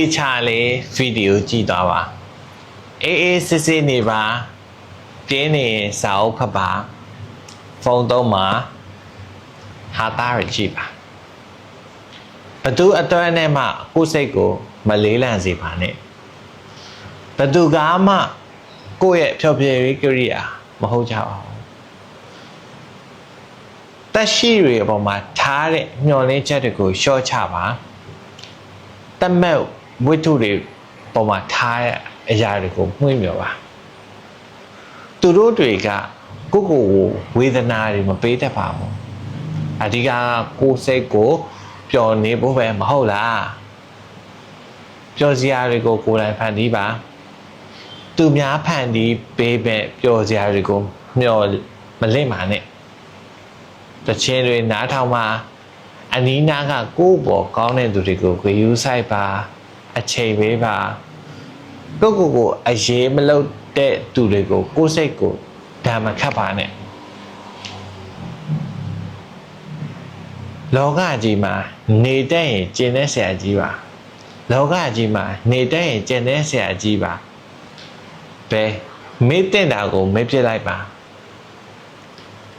ဒီချာလေးဗီဒီယိုကြည့်သွားပါအေးအေးစစ်စစ်နေပါပြင်းနေစာအုပ်ဖတ်ပါဖုန်းသုံးပါဟာသားရကြည့်ပါဘသူအတွန်းနဲ့မှကိုယ်စိတ်ကိုမလေးလံစေပါနဲ့ဘသူကမှကိုယ့်ရဲ့ဖြောပြရေးကိရိယာမဟုတ်ကြပါဘူးတက်ရှိတွေအပေါ်မှာထားတဲ့မျောလင်းချက်တွေကိုရှော့ချပါတတ်မဲ့ ဝိတ္ထုတွေပေါ်မှာထားတဲ့အရာတွေကိုမှွေးမြော်ပါသူတို့တွေကကိုယ့်ကိုယ်ကိုဝေဒနာတွေမပေးတတ်ပါဘူးအဓိကကိုယ်စိတ်ကိုပျော်နေဖို့ပဲမဟုတ်လားပျော်စရာတွေကိုကိုယ်တိုင်ဖန်တီးပါသူများဖန်တီးပေးမဲ့ပျော်စရာတွေကိုမျော်မလင့်ပါနဲ့တခြင်းတွေနားထောင်ပါအနီးနားကကိုယ့်ဘောကောင်းတဲ့သူတွေကိုဂရုစိုက်ပါ အချိန်ပေးပါကိုယ့်ကိုယ်ကိုအရေးမလုပ်တဲ့သူတွေကိုကိုယ့်စိတ်ကိုဒါမခတ်ပါနဲ့လောကကြီးမှာနေတတ်ရင်ကျင်တဲ့ဆရာကြီးပါလောကကြီးမှာနေတတ်ရင်ကျင်တဲ့ဆရာကြီးပါဘယ်မေ့တဲ့တာကိုမေ့ပြစ်လိုက်ပါ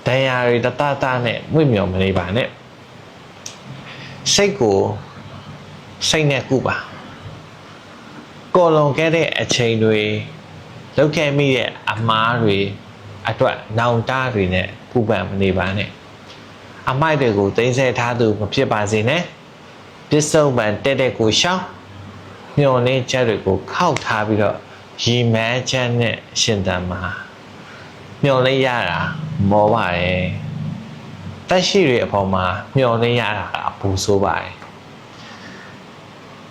တရားတွေတတတနဲ့မွေ့မြော်မနေပါနဲ့စိတ်ကိုစိတ်နဲ့ကုပါ ကော်လွန်ခဲ့တဲ့အချိန်တွေလောက်ခဲ့မိတဲ့အမားတွေအတွက်နောင်တတွေနဲ့ပူပန်မနေပါနဲ့အမိုက်တွေကိုတင်ဆက်ထားသူမဖြစ်ပါစေနဲ့ပစ္စုပန်တက်တဲ့ကိုရှောင်းမျောနေချက်တွေကိုခောက်ထားပြီးတော့ရီမန်းချမ်းနဲ့ရှင်တန်မှာမျောလေးရတာမောပါတယ်တက်ရှိတွေအပေါ်မှာမျောလေးရတာကအပူဆိုးပါတယ်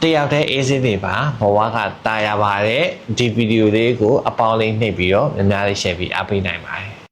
တယောက်တည်းအေးစစ်နေပါဘဝကတာယာပါတဲ့ဒီဗီဒီယိုလေးကိုအပေါင်းလေးနှိပ်ပြီးတော့များများလေး share ပြီးအားပေးနိုင်ပါတယ်